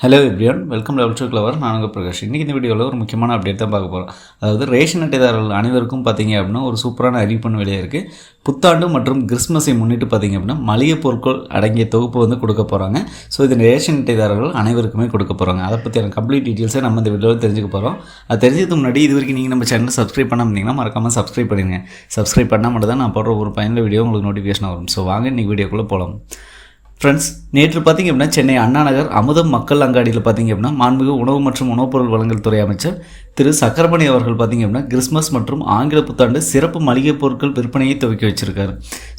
Hello everyone welcome level two clever நானுங்க பிரகாஷ். இன்றைக்கி இந்த வீடியோவில் ஒரு முக்கியமான அப்டேட் தான் பார்க்க போகிறோம் அதாவது ரேஷன் அட்டைதாரர்கள் அனைவருக்கும் பார்த்தீங்க அப்படின்னா ஒரு சூப்பரான அறிவிப்பு வெளியே இருக்குது புத்தாண்டு மற்றும் கிறிஸ்மஸை முன்னிட்டு பார்த்தீங்க அப்படின்னா மளிகை பொருட்கள் அடங்கிய தொகுப்பு வந்து கொடுக்க போகிறாங்க ஸோ இது ரேஷன் அட்டைதாரர்கள் அனைவருக்குமே கொடுக்க போகிறாங்க அதை பற்றியான கம்ப்ளீட் டீட்டெயில்ஸை நம்ம இந்த வீடியோவில் தெரிஞ்சுக்க போகிறோம் அது தெரிஞ்சதுக்கு முன்னாடி இது வரைக்கும் நீங்கள் நம்ம சேனல் சப்ஸ்கிரைப் பண்ண முடியுங்கன்னா மறக்காமல் சப்ஸ்கிரைப் பண்ணிடுங்க சப்ஸ்கிரைப் பண்ணால் மட்டும் தான் நான் போடுற ஒரு பயனுள்ள வீடியோ உங்களுக்கு நோட்டிஃபிகேஷன் வரும். ஸோ வாங்க இன்றைக்கி வீடியோக்குள்ளே போகலாம் ஃப்ரெண்ட்ஸ் நேற்று பார்த்தீங்க அப்படின்னா சென்னை அண்ணா நகர் அமுதம் மக்கள் அங்காடியில் பார்த்தீங்க அப்படின்னா மாண்புமிகு உணவு மற்றும் உணவுப் பொருள் வழங்கல் துறை அமைச்சர் திரு சக்கரமணி அவர்கள் பார்த்தீங்க அப்படின்னா கிறிஸ்மஸ் மற்றும் ஆங்கில புத்தாண்டு சிறப்பு மளிகை பொருட்கள் விற்பனையை துவக்கி வச்சிருக்காரு.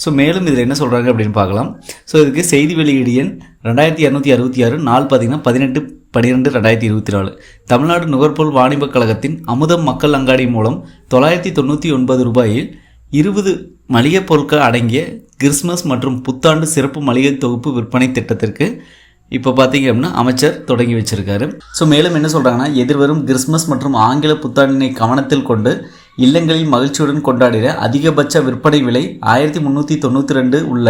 ஸோ மேலும் இதில் என்ன சொல்கிறாங்க அப்படின்னு பார்க்கலாம். ஸோ இதுக்கு செய்தி வெளியீடு எண் ரெண்டாயிரத்தி இரநூத்தி அறுபத்தி ஆறு நாள் பார்த்தீங்கன்னா பதினெட்டு பன்னிரெண்டு ரெண்டாயிரத்தி இருபத்தி நாலு. தமிழ்நாடு நுகர்பொருள் வாணிபக் கழகத்தின் அமுதம் மக்கள் அங்காடி மூலம் தொள்ளாயிரத்தி தொண்ணூற்றி ஒன்பது ரூபாயில் இருபது மளிகைப் பொருட்கள் அடங்கிய கிறிஸ்மஸ் மற்றும் புத்தாண்டு சிறப்பு மளிகை தொகுப்பு விற்பனை திட்டத்திற்கு இப்போ பார்த்தீங்க அப்படின்னா அமைச்சர் தொடங்கி வச்சிருக்காரு. ஸோ மேலும் என்ன சொல்கிறாங்கன்னா எதிர்வரும் கிறிஸ்மஸ் மற்றும் ஆங்கில புத்தாண்டினை கவனத்தில் கொண்டு இல்லங்களில் மகிழ்ச்சியுடன் கொண்டாடிட அதிகபட்ச விற்பனை விலை ஆயிரத்தி முந்நூற்றி தொண்ணூற்றி ரெண்டு உள்ள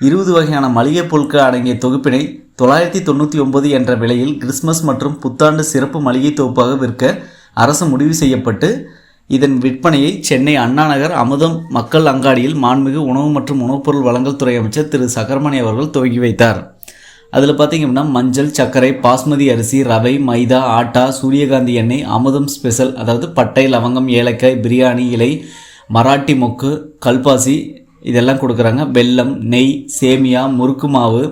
இருபது வகையான மளிகை பொருட்கள் அடங்கிய தொகுப்பினை தொள்ளாயிரத்தி தொண்ணூற்றி ஒன்பது என்ற விலையில் கிறிஸ்மஸ் மற்றும் புத்தாண்டு சிறப்பு மளிகை தொகுப்பாக விற்க அரசு முடிவு செய்யப்பட்டு இதன் விற்பனையை சென்னை அண்ணாநகர் அமுதம் மக்கள் அங்காடியில் மாண்புமிகு உணவு மற்றும் உணவுப் பொருள் வழங்கல் துறை அமைச்சர் திரு சகர்மணி அவர்கள் துவக்கி வைத்தார். அதில் பார்த்தீங்க அப்படின்னா மஞ்சள் சர்க்கரை பாஸ்மதி அரிசி ரவை மைதா ஆட்டா சூரியகாந்தி எண்ணெய் அமுதம் ஸ்பெஷல் அதாவது பட்டை லவங்கம் ஏலக்காய் பிரியாணி இலை மராட்டி மொக்கு கல்பாசி இதெல்லாம் கொடுக்குறாங்க. வெல்லம் நெய் சேமியா முறுக்கு மாவு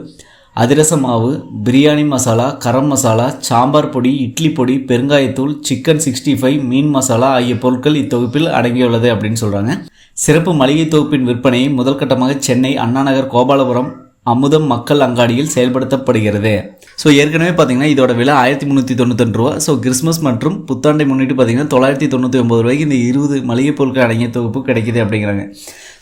அதிரச மாவு பிரியாணி மசாலா கரம் மசாலா சாம்பார் பொடி இட்லி பொடி பெருங்காயத்தூள் சிக்கன் சிக்ஸ்டி ஃபைவ் மீன் மசாலா ஆகிய பொருட்கள் இத்தொகுப்பில் அடங்கியுள்ளது அப்படின்னு சொல்கிறாங்க சிறப்பு மளிகை தொகுப்பின் விற்பனையை முதல் கட்டமாக சென்னை அண்ணாநகர் கோபாலபுரம் அமுதம் மக்கள் அங்காடியில் செயல்படுத்தப்படுகிறது. ஸோ ஏற்கனவே பார்த்தீங்கன்னா இதோட விலை ஆயிரத்தி முந்நூற்றி தொண்ணூத்தொன்று ரூபா. ஸோ கிறிஸ்மஸ் மற்றும் புத்தாண்டை முன்னிட்டு பார்த்தீங்கன்னா தொள்ளாயிரத்தி தொண்ணூற்றி ஒம்பது ரூபாய்க்கு இந்த இருபது மளிகை பொருட்கள் அடங்கிய தொகுப்பு கிடைக்கிது அப்படிங்கிறாங்க.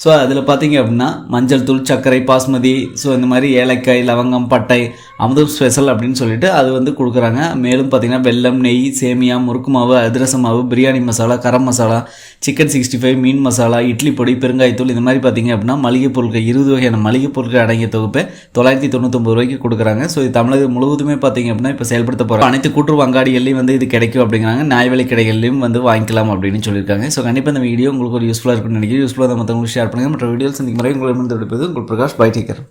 ஸோ அதில் பார்த்தீங்க அப்படின்னா மஞ்சள் தூள் சர்க்கரை பாஸ்மதி ஸோ இந்த மாதிரி ஏலக்காய் லவங்கம் பட்டை அமுதம் ஸ்பெஷல் அப்படின்னு சொல்லிட்டு அது வந்து கொடுக்குறாங்க. மேலும் பார்த்தீங்கன்னா வெல்லம் நெய் சேமியா முறுக்கு மாவு அதிரச மாவு biryani masala garam masala chicken sixty five மீன் மசாலா இட்லி பொடி பெருங்காயத்தூள் இந்த மாதிரி பார்த்தீங்க அப்படின்னா மளிகை பொருட்கள் இருபது வகையான மளிகை பொருட்கள் அடங்கிய தொகுப்பு தொள்ளாயிரத்தி தொண்ணூத்தொம்பது ரூபாய்க்கு கொடுக்குறாங்க. ஸோ இது தமிழகம் முழுவதுமே பார்த்தீங்க அப்படின்னா இப்போ செயல்படுத்த போகிறோம் அனைத்து கூட்டுறவு அங்காடிகள்லையும் வந்து இது கிடைக்கும் அப்படிங்கிறாங்க. நியாய விலை கடைகள்லையும் வந்து வாங்கிக்கலாம் அப்படின்னு சொல்லியிருக்காங்க. ஸோ கண்டிப்பாக இந்த வீடியோ உங்களுக்கு ஒரு யூஸ்ஃபுல்லாக இருக்கும்னு நினைக்கிறேன். யூஸ்ஃபுல்லாக மற்றவங்களுக்கு ஷேர் பண்ணுங்கள் மற்ற வீடியோஸ் இந்த மாதிரி உங்களுக்கு வந்து உங்கள் பிரகாஷ் பை டேக்கர்